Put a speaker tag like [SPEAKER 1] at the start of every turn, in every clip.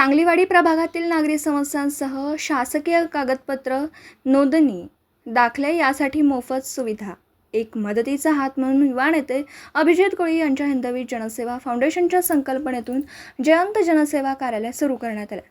[SPEAKER 1] सांगलीवाडी प्रभागातील नागरी समस्यांसह शासकीय कागदपत्र नोंदणी दाखले यासाठी मोफत सुविधा. एक मदतीचा हात म्हणून युवा नेते अभिजित कोळी यांच्या हिंदवी जनसेवा फाउंडेशनच्या संकल्पनेतून जयंत जनसेवा कार्यालय सुरू करण्यात आले.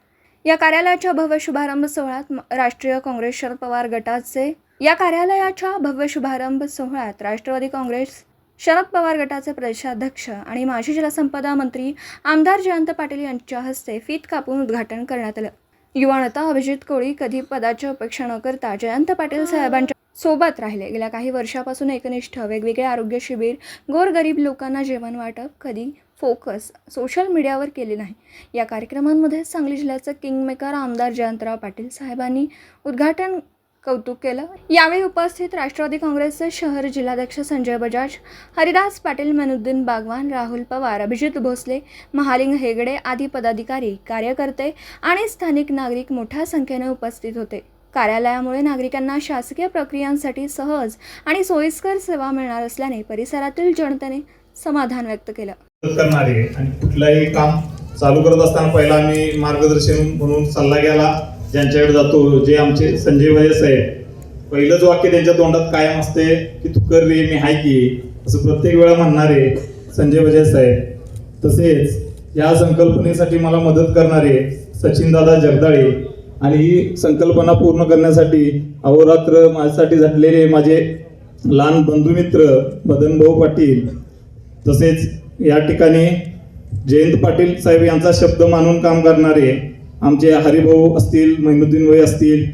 [SPEAKER 1] या कार्यालयाच्या भव्य शुभारंभ सोहळ्यात राष्ट्रीय काँग्रेस शरद पवार गटाचे या कार्यालयाच्या भव्य शुभारंभ सोहळ्यात राष्ट्रवादी काँग्रेस शरद पवार गटाचे प्रदेशाध्यक्ष आणि माजी जलसंपदा मंत्री आमदार जयंत पाटील यांच्या हस्ते फीत कापून उद्घाटन करण्यात आलं. युवा नेता अभिजित कोळी कधी पदाची अपेक्षा न करता जयंत पाटील साहेबांच्या सोबत राहिले. गेल्या काही वर्षापासून एकनिष्ठ वेगवेगळे आरोग्य शिबिर गोरगरीब लोकांना जेवण वाटप कधी फोकस सोशल मीडियावर केले नाही. या कार्यक्रमांमध्ये सांगली जिल्ह्याचे किंगमेकर आमदार जयंतराव पाटील साहेबांनी उद्घाटन कौतुक केलं. यावेळी उपस्थित राष्ट्रवादी काँग्रेसचे शहर जिल्हाध्यक्ष संजय बजाज हरिदास पाटील मनुद्दीन बागवान राहुल पवार अभिजित भोसले महालिंग हेगडे आदी पदाधिकारी कार्यकर्ते आणि स्थानिक नागरिक मोठ्या संख्येने उपस्थित होते. कार्यालयामुळे नागरिकांना शासकीय प्रक्रियांसाठी सहज आणि सोयीस्कर सेवा मिळणार असल्याने परिसरातील जनतेने समाधान व्यक्त केलं.
[SPEAKER 2] करणारे आणि कुठलंही काम चालू करत असताना पहिला आम्ही मार्गदर्शन म्हणून सल्ला गेला ज्यांच्याकडे जातो जे आमचे संजय भाई साहेब पहिलंच वाक्य त्यांच्या तोंडात कायम असते की तू कर रे मी हाय की. असं प्रत्येक वेळा म्हणणारे संजय भजय साहेब. तसेच या संकल्पनेसाठी मला मदत करणारे सचिनदादा जगदाळे आणि ही संकल्पना पूर्ण करण्यासाठी अहोरात्र माझ्यासाठी झटलेले माझे लहान बंधुमित्र मदनभाऊ पाटील. तसेच या ठिकाणी जयंत पाटील साहेब यांचा शब्द मानून काम करणारे आमचे हरिभाऊ असतील महिमुद्दीन वय असतील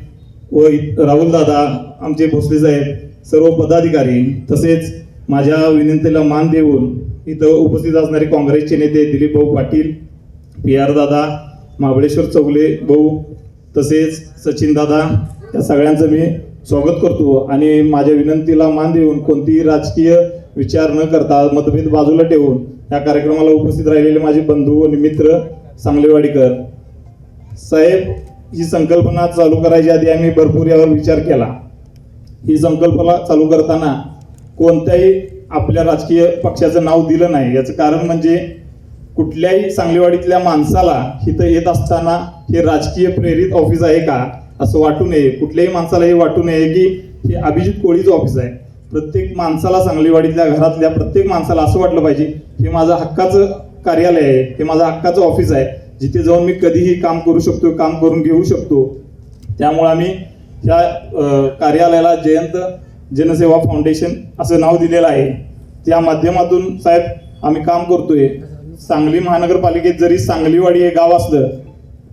[SPEAKER 2] व राहुल दादा आमचे भोसले साहेब सर्व पदाधिकारी तसेच माझ्या विनंतीला मान देऊन इथं उपस्थित असणारे काँग्रेसचे नेते दिलीप भाऊ पाटील पी आर दादा महाबळेश्वर चौगले भाऊ तसेच सचिन दादा या सगळ्यांचं मी स्वागत करतो आणि माझ्या विनंतीला मान देऊन कोणतीही राजकीय विचार न करता मतभेद बाजूला ठेवून या कार्यक्रमाला उपस्थित राहिलेले माझे बंधू आणि मित्र सांगलेवाडीकर साहेब ही संकल्पना चालू करायच्या आधी आम्ही भरपूर यावर विचार केला. ही संकल्पना चालू करताना कोणत्याही आपल्या राजकीय पक्षाचं नाव दिलं नाही. याचं कारण म्हणजे कुठल्याही सांगलीवाडीतल्या माणसाला इथं येत असताना हे राजकीय प्रेरित ऑफिस आहे का असं वाटू नये. कुठल्याही माणसाला हे वाटू नये की हे अभिजित कोळीचं ऑफिस आहे. प्रत्येक माणसाला सांगलीवाडीतल्या घरातल्या प्रत्येक माणसाला असं वाटलं पाहिजे हे माझं हक्काचं कार्यालय आहे हे माझं हक्काचं ऑफिस आहे. जिथे जाऊन मी कधीही काम करू शकतो काम करून घेऊ शकतो त्यामुळे आम्ही ह्या कार्यालयाला जयंत जनसेवा फाउंडेशन असं नाव दिलेलं आहे. त्या माध्यमातून साहेब आम्ही काम करतोय. सांगली महानगरपालिकेत जरी सांगलीवाडी हे गाव असलं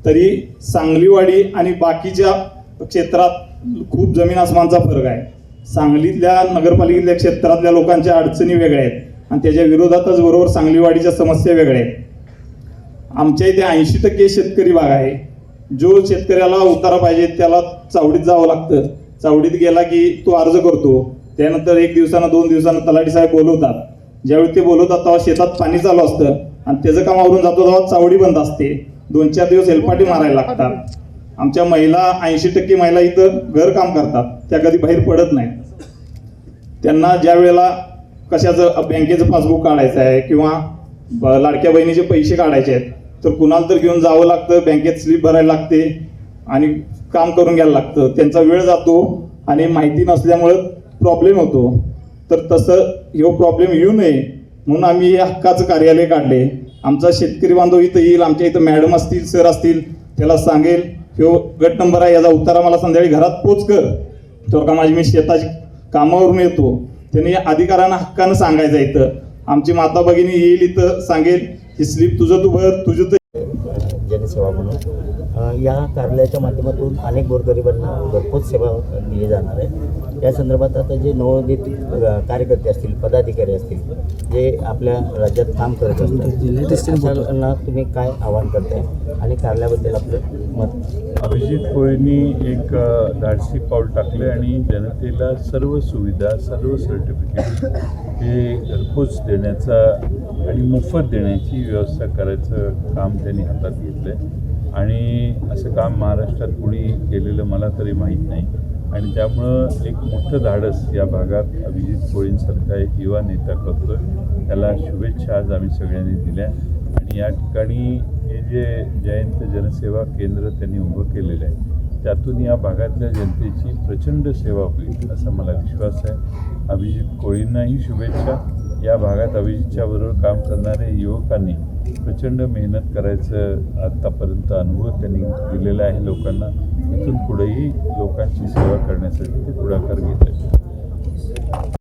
[SPEAKER 2] तरी सांगलीवाडी आणि बाकीच्या क्षेत्रात खूप जमीन आसमानचा फरक आहे. सांगलीतल्या नगरपालिकेतल्या क्षेत्रातल्या लोकांच्या अडचणी वेगळ्या आहेत आणि त्याच्या विरोधातच बरोबर सांगलीवाडीच्या समस्या वेगळ्या आहेत. आमच्या इथे ऐंशी टक्के शेतकरी भाग आहे. जो शेतकऱ्याला उतारा पाहिजे त्याला चावडीत जावं लागतं. चावडीत गेला की तो अर्ज करतो. त्यानंतर एक दिवसानं दोन दिवसानं तलाठी साहेब बोलवतात. ज्यावेळी ते बोलवतात तेव्हा शेतात पाणी चालू असतं. आणि त्याचं काम आवरून जातो तेव्हा चावडी बंद असते. दोन चार दिवस हेलपाटी मारायला लागतात. आमच्या महिला ऐंशी टक्के महिला इथं घर काम करतात. त्या कधी बाहेर पडत नाहीत त्यांना ज्या वेळेला कशाचं बँकेचं पासबुक काढायचं आहे किंवा लाडक्या बहिणीचे पैसे काढायचे आहेत तर कुणाला तर घेऊन जावं लागतं बँकेत स्लिप भरायला लागते आणि काम करून घ्यायला लागतं. त्यांचा वेळ जातो आणि माहिती नसल्यामुळं प्रॉब्लेम होतो. तर तसं ह्यो प्रॉब्लेम येऊ नये म्हणून आम्ही हे हक्काचं कार्यालय काढले. आमचा शेतकरी बांधव इथं येईल आमच्या इथं मॅडम असतील सर असतील त्याला सांगेल ह्यो गट नंबर आहे याचा उतारा मला संध्याकाळी घरात पोच कर. तर का माझी मी शेताची कामावरून येतो. त्याने अधिकाऱ्यांना हक्कानं सांगायचं इथं. आमची माता भगिनी येईल इथं सांगेल ही स्लिप तुझं तू भर तुझं तर.
[SPEAKER 3] जनसेवा म्हणून. या कार्यालयाच्या माध्यमातून अनेक गोरगरिबांना घरपोच सेवा दिली जाणार आहे. या संदर्भात आता जे नवोदित कार्यकर्ते असतील पदाधिकारी असतील जे आपल्या राज्यात काम करत असतात त्यांना तुम्ही काय आवाहन करताय? आणि कार्यालयाबद्दल आपलं मत?
[SPEAKER 4] अभिजित कोळींनी एक धाडसी पाऊल टाकले आणि जनतेला सर्व सुविधा सर्व सर्टिफिकेट हे घरपोच देण्याचा आणि मोफत देण्याची व्यवस्था करायचं काम त्यांनी हातात घेतलं आहे आणि असं काम महाराष्ट्रात कोणी केलेलं मला तरी माहीत नाही. आणि त्यामुळं एक मोठं धाडस या भागात अभिजित कोळींसारखा एक युवा नेता करतो त्याला शुभेच्छा आज आम्ही सगळ्यांनी दिल्या. आणि या ठिकाणी हे जे जयंत जनसेवा केंद्र त्यांनी उभं केलेलं आहे त्यातून या भागातल्या जनतेची प्रचंड सेवा होईल असा मला विश्वास आहे. अभिजित कोळींनाही शुभेच्छा. या भागात अभिजितच्याबरोबर काम करणाऱ्या युवकांनी प्रचंड मेहनत करायचं आत्तापर्यंत अनुभव त्यांनी दिलेला आहे लोकांना. इथून पुढेही लोकांची सेवा करण्यासाठी ते पुढाकार घेत आहेत.